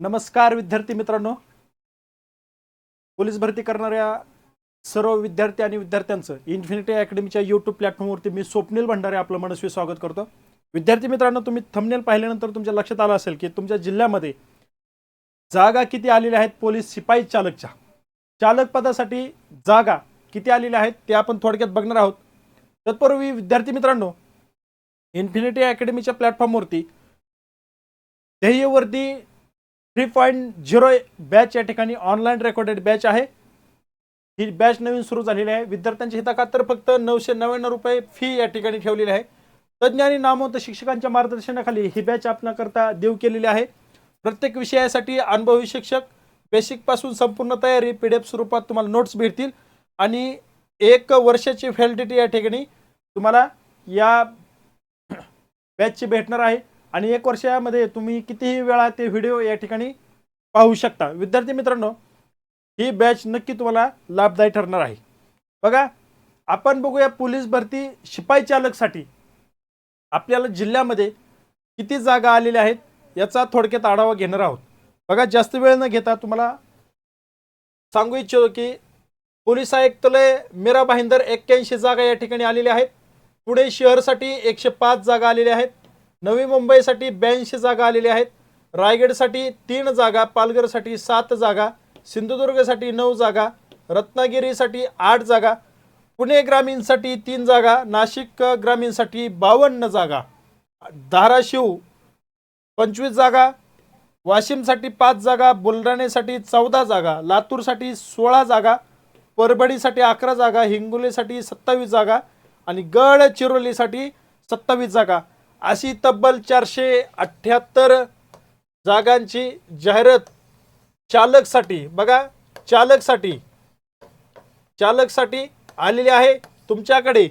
नमस्कार विद्यार्थी मित्रांनो. पोलीस भरती करणाऱ्या सर्व विद्यार्थी आणि विद्यार्थ्यांचं इन्फिनिटी अकॅडमीच्या यूट्यूब प्लॅटफॉर्मवरती मी स्वप्नील भंडारे आपलं मनस्वी स्वागत करतो. विद्यार्थी मित्रांनो तुम्ही थंबनेल पाहिल्यानंतर तुमच्या लक्षात आलं असेल की तुमच्या जिल्ह्यामध्ये जागा किती आलेल्या आहेत पोलीस शिपाई चालकच्या? चालक पदासाठी जागा किती आलेल्या आहेत ते आपण थोडक्यात बघणार आहोत. तत्पूर्वी विद्यार्थी मित्रांनो इन्फिनिटी अकॅडमीच्या प्लॅटफॉर्मवरती ध्येयवर्ती थ्री पॉईंट झिरो बॅच या ठिकाणी ऑनलाईन रेकॉर्डेड बॅच आहे. ही बॅच नवीन सुरू झालेली आहे. विद्यार्थ्यांच्या हिताखातर फक्त नऊशे नव्याण्णव रुपये फी या ठिकाणी ठेवलेली आहे. तज्ज्ञ आणि नामवंत शिक्षकांच्या मार्गदर्शनाखाली ही बॅच आपल्याकरता देऊ केलेली आहे. प्रत्येक विषयासाठी अनुभवी शिक्षक बेसिकपासून संपूर्ण तयारी पी डी एफ स्वरूपात तुम्हाला नोट्स भेटतील. आणि एक वर्षाची व्हॅलिडिटी या ठिकाणी तुम्हाला या बॅचची भेटणार आहे. आणि एक वर्षामध्ये तुम्ही कितीही वेळा ते व्हिडिओ या ठिकाणी पाहू शकता. विद्यार्थी मित्रांनो ही बॅच नक्की तुम्हाला लाभदायी ठरणार आहे. बघा आपण बघूया पोलीस भरती शिपाई चालकसाठी आपल्याला जिल्ह्यामध्ये किती जागा आलेल्या आहेत याचा थोडक्यात आढावा घेणार आहोत. बघा जास्त वेळ न घेता तुम्हाला सांगू इच्छितो की पोलीस आयुक्तालय मीरा भाईंदर एक्क्याऐंशी जागा या ठिकाणी आलेल्या आहेत. पुणे शहरसाठी एकशे पाच जागा आलेल्या आहेत. नवी मुंबईसाठी ब्याऐंशी जागा आलेल्या आहेत. रायगडसाठी तीन जागा पालघरसाठी सात जागा सिंधुदुर्गसाठी नऊ जागा रत्नागिरीसाठी आठ जागा पुणे ग्रामीणसाठी तीन जागा नाशिक ग्रामीणसाठी बावन्न जागा धाराशिव पंचवीस जागा वाशिमसाठी पाच जागा बुलढाण्यासाठी चौदा जागा लातूरसाठी सोळा जागा परभणीसाठी अकरा जागा हिंगोलीसाठी सत्तावीस जागा आणि गडचिरोलीसाठी सत्तावीस जागा. अशी तब्बल चारशे अठ्ठ्याहत्तर जागांची जाहिरात चालकसाठी बघा चालकसाठी चालकसाठी आलेली आहे. तुमच्याकडे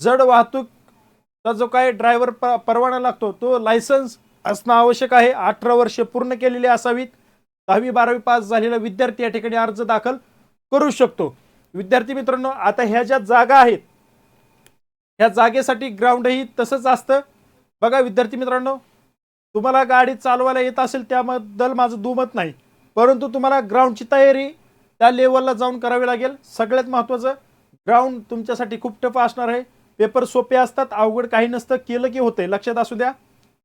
जड वाहतूकचा जो काय ड्रायव्हर प परवाना लागतो तो लायसन्स असणं आवश्यक आहे. अठरा वर्षे पूर्ण केलेली असावीत. दहावी बारावी पास झालेला विद्यार्थी या ठिकाणी अर्ज दाखल करू शकतो. विद्यार्थी मित्रांनो आता ह्या ज्या जागा आहेत ह्या जागेसाठी ग्राउंडही तसंच असतं. बघा विद्यार्थी मित्रांनो तुम्हाला गाडी चालवायला येत असेल त्याबद्दल माझं दुमत नाही. परंतु तुम्हाला ग्राउंडची तयारी त्या लेवलला जाऊन करावी लागेल. सगळ्यात महत्त्वाचं ग्राउंड तुमच्यासाठी खूप टफ असणार आहे. पेपर सोपे असतात अवघड काही नसतं. केलं की होतंय. लक्षात असू द्या.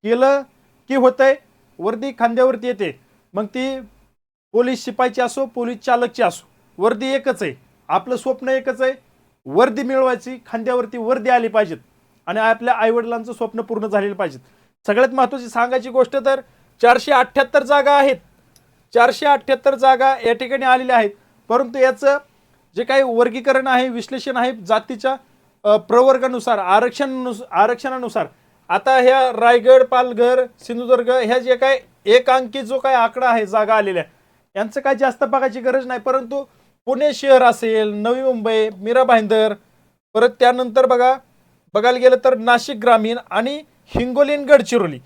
केलं की होतंय वर्दी खांद्यावरती येते. मग ती पोलीस शिपाईची असो पोलीस चालकची असो वर्दी एकच आहे. आपलं स्वप्न एकच आहे वर्दी मिळवायची खांद्यावरती वर्दी आली पाहिजेत. आणि आपल्या आईवडिलांचं स्वप्न पूर्ण झालेलं पाहिजेत. सगळ्यात महत्त्वाची सांगायची गोष्ट तर चारशे अठ्ठ्याहत्तर जागा आहेत. चारशे अठ्ठ्याहत्तर जागा या ठिकाणी आलेल्या आहेत. परंतु याचं जे काही वर्गीकरण आहे विश्लेषण आहे जातीच्या प्रवर्गानुसार आरक्षण आरक्षणानुसार आता ह्या रायगड पालघर सिंधुदुर्ग ह्या जे काय एक अंकी जो काय आकडा आहे जागा आलेल्या यांचं काय जास्त बघायची गरज नाही. परंतु पुणे शहर असेल नवी मुंबई मीरा भाईंदर परत त्यानंतर बघा बघायला गेलं तर नाशिक ग्रामीण आणि हिंगोलीन गडचिरोली.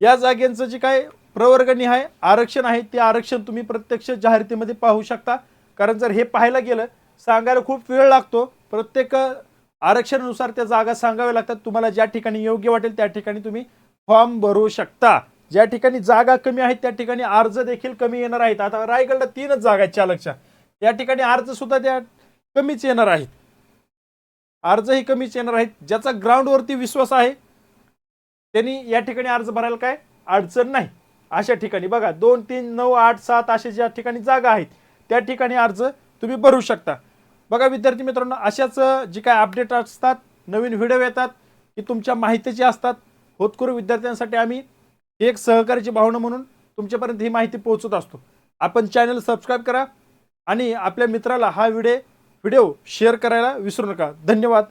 या जागेंचं जे काय प्रवर्गणी आहे आरक्षण आहे ते आरक्षण तुम्ही प्रत्यक्ष जाहिरातीमध्ये पाहू शकता. कारण जर हे पाहायला गेलं सांगायला खूप वेळ लागतो. प्रत्येक आरक्षणानुसार त्या जागा सांगाव्या लागतात. तुम्हाला ज्या ठिकाणी योग्य वाटेल त्या ठिकाणी तुम्ही फॉर्म भरू शकता. ज्या ठिकाणी जागा कमी आहेत त्या ठिकाणी अर्ज देखील कमी येणार आहेत. आता रायगडला तीनच जागा आहेत चालकच्या. त्या ठिकाणी अर्ज सुद्धा त्या कमीच येणार आहेत. अर्जही कमीच येणार आहेत ज्याचा ग्राउंडवरती विश्वास आहे. त्यांनी या ठिकाणी अर्ज भरायला काय? अडचण नाही. अशा ठिकाणी बघा दोन तीन नऊ आठ सात असे ज्या ठिकाणी जागा आहेत त्या ठिकाणी अर्ज तुम्ही भरू शकता. बघा विद्यार्थी मित्रांनो अशाच जे काय अपडेट असतात नवीन व्हिडिओ येतात की तुमच्या माहितीचे असतात. होतकरू विद्यार्थ्यांसाठी आम्ही एक सहकार्याची भावना म्हणून तुमच्यापर्यंत ही माहिती पोहोचत असतो. आपण चॅनल सबस्क्राईब करा आणि आपल्या मित्राला हा व्हिडिओ व्हिडिओ शेअर करायला विसरू नका. धन्यवाद.